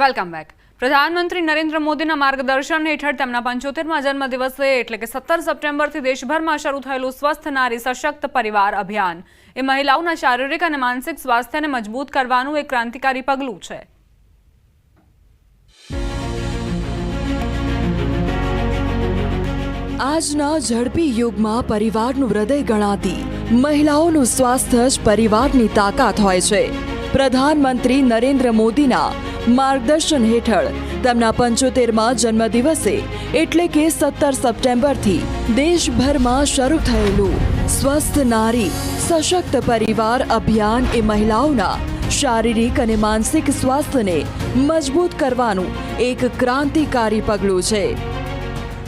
Welcome back પ્રધાનમંત્રી નરેન્દ્ર મોદીના માર્ગદર્શન હેઠળ તેમના પંચોતેરમાં જન્મદિવસે એટલે કે સત્તર સપ્ટેમ્બરથી દેશભરમાં શરૂ થયેલું સ્વસ્થ નારી સશક્ત પરિવાર અભિયાન. એ મહિલાઓના શારીરિક અને માનસિક સ્વાસ્થ્યને મજબૂત કરવાનું એક ક્રાંતિકારી પગલું છે. આજના ઝડપી યુગમાં પરિવારનું હૃદય ગણાતી મહિલાઓનું સ્વાસ્થ્ય જ પરિવારની તાકાત હોય છે. પ્રધાનમંત્રી નરેન્દ્ર મોદીના માર્ગદર્શન હેઠળ તેમના પંચોતેરમાં જન્મદિવસે એટલે કે સત્તર સપ્ટેમ્બરથી દેશભરમાં શરૂ થયેલું સ્વસ્થ નારી સશક્ત પરિવાર અભિયાન એ મહિલાઓના શારીરિક અને માનસિક સ્વાસ્થ્યને મજબૂત કરવાનું એક ક્રાંતિકારી પગલું છે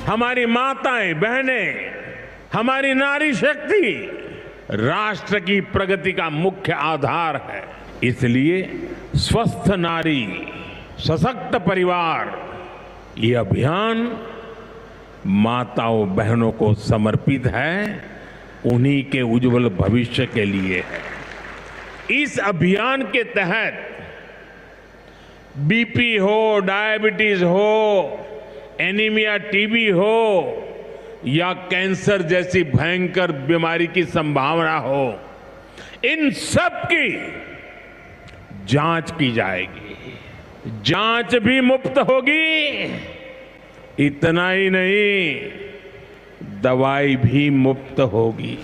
हमारी माताएं बहनें हमारी नारी शक्ति राष्ट्र की प्रगति का मुख्य आधार है इसलिए स्वस्थ नारी, सशक्त परिवार, ये अभियान माताओं बहनों को समर्पित है, उन्हीं के उज्जवल भविष्य के लिए है। इस अभियान के तहत बीपी हो, डायबिटीज़ हो, एनीमिया टीबी हो, या कैंसर जैसी भयंकर बीमारी की संभावना हो, इन सब की जांच की जाएगी जांच भी मुफ्त होगी इतना ही नहीं दवाई भी मुफ्त होगी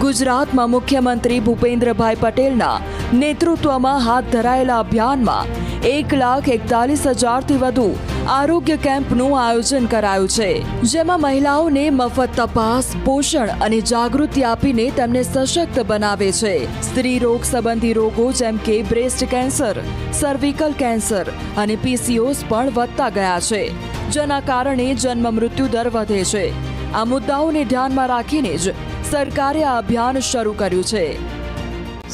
ગુજરાતમાં મુખ્યમંત્રી ભૂપેન્દ્રભાઈ પટેલના નેતૃત્વમાં હાથ ધરાયેલા અભિયાનમાં એક લાખ એકતાલીસ હજારથી વધુ આરોગ્ય કેમ્પનું આયોજન કરાયું છે, જેમાં મહિલાઓને મફત તપાસ, પોષણ અને જાગૃતિ આપીને તેમને સશક્ત બનાવે છે. સ્ત્રી રોગ સંબંધી રોગો જેમ કે બ્રેસ્ટ કેન્સર, સર્વિકલ કેન્સર અને પીસીઓસ પણ વધતા ગયા છે, જેના કારણે જન્મ મૃત્યુ દર વધે છે. આ મુદ્દાઓને ધ્યાનમાં રાખીને જ સરકારે આ અભિયાન શરૂ કર્યું છે.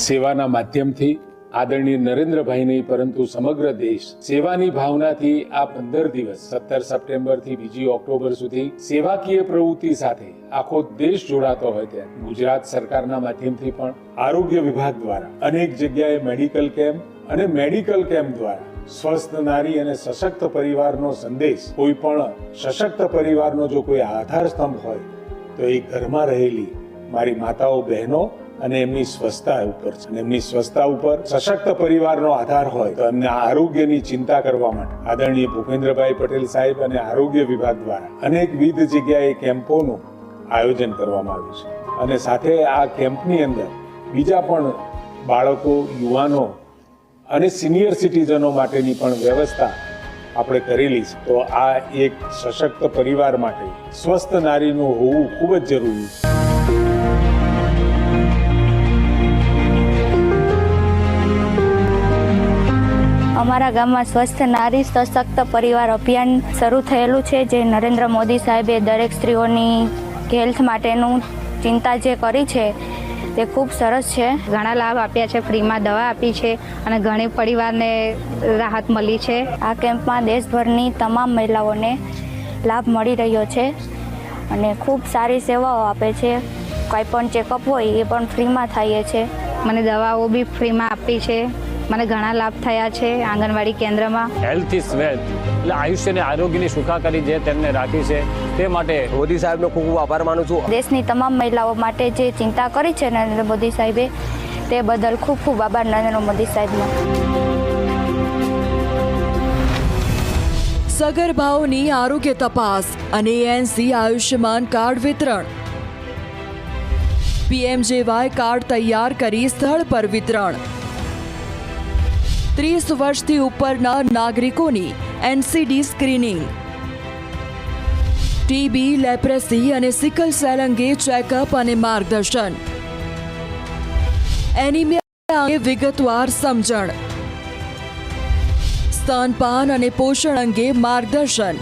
સેવાના માધ્યમથી આદરણીય નરેન્દ્રભાઈ નહીં, પરંતુ સમગ્ર દેશ સેવાની ભાવનાથી આ પંદર દિવસ, સત્તર સપ્ટેમ્બરથી બીજી ઓક્ટોબર સુધી સેવાકીય પ્રવૃત્તિ સાથે આખો દેશ જોડાતો હોય ત્યારે ગુજરાત સરકારના માધ્યમથી પણ આરોગ્ય વિભાગ દ્વારા અનેક જગ્યાએ મેડિકલ કેમ્પ અને મેડિકલ કેમ્પ દ્વારા સ્વસ્થ નારી અને સશક્ત પરિવારનો સંદેશ, કોઈ પણ સશક્ત પરિવારનો જો કોઈ આધાર સ્તંભ હોય, તો એ ઘરમાં રહેલી મારી માતાઓ, બહેનો અને એમની સ્વસ્થતા ઉપર છે. એમની સ્વસ્થતા ઉપર સશક્ત પરિવારનો આધાર હોય તો એમને આરોગ્યની ચિંતા કરવા માટે આદરણીય ભૂપેન્દ્રભાઈ પટેલ સાહેબ અને આરોગ્ય વિભાગ દ્વારા અનેકવિધ જગ્યાએ કેમ્પોનું આયોજન કરવામાં આવ્યું છે. અને સાથે આ કેમ્પની અંદર બીજા પણ બાળકો, યુવાનો અને સિનિયર સિટીઝનો માટેની પણ વ્યવસ્થા આપણે કરેલી છે. તો આ એક સશક્ત પરિવાર માટે સ્વસ્થ નારીનું હોવું ખૂબ જ જરૂરી છે. અમારા ગામમાં સ્વસ્થ નારી, સશક્ત પરિવાર અભિયાન શરૂ થયેલું છે, જે નરેન્દ્ર મોદી સાહેબે દરેક સ્ત્રીઓની હેલ્થ માટેનું ચિંતા જે કરી છે, તે ખૂબ સરસ છે. ઘણા લાભ આપ્યા છે, ફ્રીમાં દવા આપી છે અને ઘણી પરિવારને રાહત મળી છે. આ કેમ્પમાં દેશભરની તમામ મહિલાઓને લાભ મળી રહ્યો છે અને ખૂબ સારી સેવાઓ આપે છે. કોઈ પણ ચેકઅપ હોય એ પણ ફ્રીમાં થાય છે. મને દવાઓ બી ફ્રીમાં આપી છે. મને ઘણા લાભ થયા છે આંગણવાડી કેન્દ્રમાં. હેલ્થ ઇઝ વેલ્થ એટલે આયુષ્ય અને આરોગ્યની સુખાકારી જે તેમને રાખી છે તે માટે મોદી સાહેબનો ખૂબ ખૂબ આભાર માનું છું. દેશની તમામ મહિલાઓ માટે જે ચિંતા કરી છે નરેન્દ્ર મોદી સાહેબે તે બદલ ખૂબ ખૂબ આભાર નરેન્દ્ર મોદી સાહેબનો. સગર્ભાઓની આરોગ્ય તપાસ અને એનસી આયુષ્યમાન કાર્ડ વિતરણ. પીએમજેવાય કાર્ડ તૈયાર કરી સ્થળ પર વિતરણ. ત્રીસ વર્ષથી ઉપરના નાગરિકોની એનસીડી સ્ક્રીનિંગ. ટીબી, લેપ્રેસી અને સિકલ સેલ અંગે ચેકઅપ અને માર્ગદર્શન. એનિમિયા અંગે વિગતવાર સમજણ. સ્તનપાન અને પોષણ અંગે માર્ગદર્શન.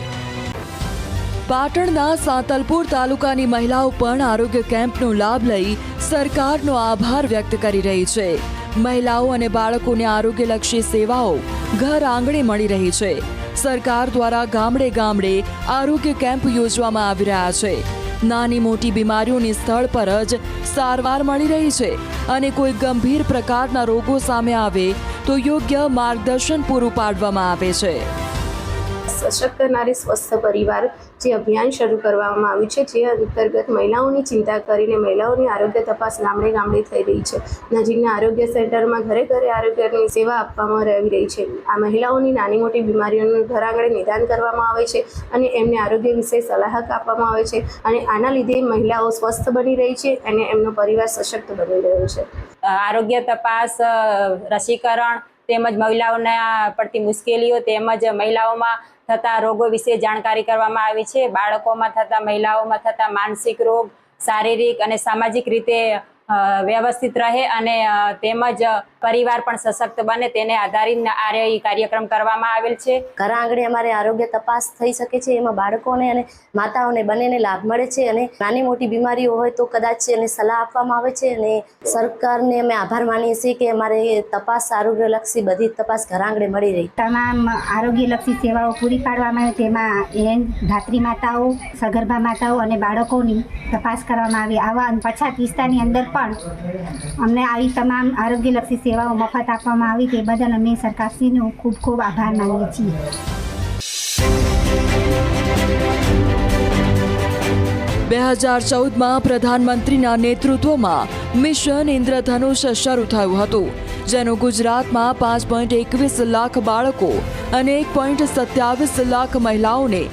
પાટણના સાંતલપુર તાલુકાની મહિલાઓ પણ આરોગ્ય કેમ્પનો લાભ લઈ સરકારનો આભાર વ્યક્ત કરી રહી છે. મહિલાઓ અને બાળકોને આરોગ્યલક્ષી સેવાઓ ઘર આંગણે મળી રહી છે. સરકાર દ્વારા ગામડે ગામડે આરોગ્ય કેમ્પ યોજવામાં આવી રહ્યા છે. નાની મોટી બીમારીઓની સ્થળ પર જ સારવાર મળી રહી છે અને કોઈ ગંભીર પ્રકારના રોગો સામે આવે તો યોગ્ય માર્ગદર્શન પૂરું પાડવામાં આવે છે. સશક્ત કરનારી સ્વસ્થ પરિવાર જે અભિયાન શરૂ કરવામાં આવ્યું છે, જે અંતર્ગત મહિલાઓની ચિંતા કરીને મહિલાઓની આરોગ્ય તપાસ ગામડે ગામડે થઈ રહી છે. નજીકના આરોગ્ય સેન્ટરમાં ઘરે ઘરે આરોગ્યની સેવા આપવામાં આવી રહી છે. આ મહિલાઓની નાની મોટી બીમારીઓનું ઘર આંગણે નિદાન કરવામાં આવે છે અને એમને આરોગ્ય વિશે સલાહક આપવામાં આવે છે અને આના લીધે મહિલાઓ સ્વસ્થ બની રહી છે અને એમનો પરિવાર સશક્ત બની રહ્યો છે. આરોગ્ય તપાસ રસીકરણ તેમજ મહિલાઓના પડતી મુશ્કેલીઓ તેમજ મહિલાઓમાં થતા રોગો વિશે જાણકારી કરવામાં આવી છે. બાળકોમાં થતા, મહિલાઓમાં થતા માનસિક રોગ, શારીરિક અને સામાજિક રીતે વ્યવસ્થિત રહે અને તેમજ પરિવાર પણ સશક્ત બને તેને આધારિત આર્ય કાર્યક્રમ કરવામાં આવેલ છે. ઘર આંગણે અમારે આરોગ્ય તપાસ થઈ શકે છે એમાં બાળકોને અને માતાઓને બંનેને લાભ મળે છે અને નાની મોટી બીમારીઓ હોય તો કદાચ એને સલાહ આપવામાં આવે છે અને સરકારને અમે આભાર માનીએ છીએ કે અમારે તપાસ આરોગ્યલક્ષી બધી જ તપાસ ઘર આંગણે મળી રહી. તમામ આરોગ્યલક્ષી સેવાઓ પૂરી પાડવામાં આવે તેમાં એન ધાત્રી માતાઓ સગર્ભા માતાઓ અને બાળકોની તપાસ કરવામાં આવી. આવા પછાત વિસ્તારની અંદર પણ અમને આવી તમામ આરોગ્યલક્ષી સેવાઓ મફત આપવામાં આવી તે બદલ અમે સરકારશ્રીનો ખૂબ ખૂબ આભાર માનીએ છીએ. બે હજાર ચૌદમાં પ્રધાનમંત્રીના નેતૃત્વમાં મિશન ઇન્દ્રધનુષ શરૂ થયું હતું, જેનો ગુજરાતમાં પાંચ પોઈન્ટ એકવીસ લાખ બાળકો અને એક પોઈન્ટ સત્યાવીસ લાખ મહિલાઓને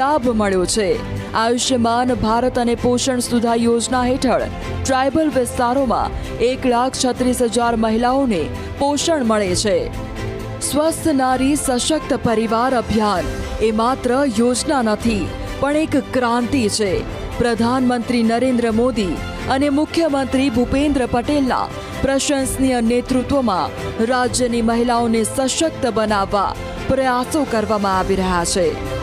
લાભ મળ્યો છે. આયુષ્યમાન ભારત અને પોષણ સુધા યોજના હેઠળ ટ્રાયબલ વિસ્તારોમાં એક લાખ છત્રીસ હજાર મહિલાઓને પોષણ મળે છે. સ્વસ્થ નારી સશક્ત પરિવાર અભિયાન એ માત્ર યોજના નથી, પણ એક ક્રાંતિ છે. પ્રધાનમંત્રી નરેન્દ્ર મોદી અને મુખ્યમંત્રી ભૂપેન્દ્ર પટેલના પ્રશંસનીય નેતૃત્વમાં રાજ્યની મહિલાઓને સશક્ત બનાવવા પ્રયાસો કરવામાં આવી રહ્યા છે.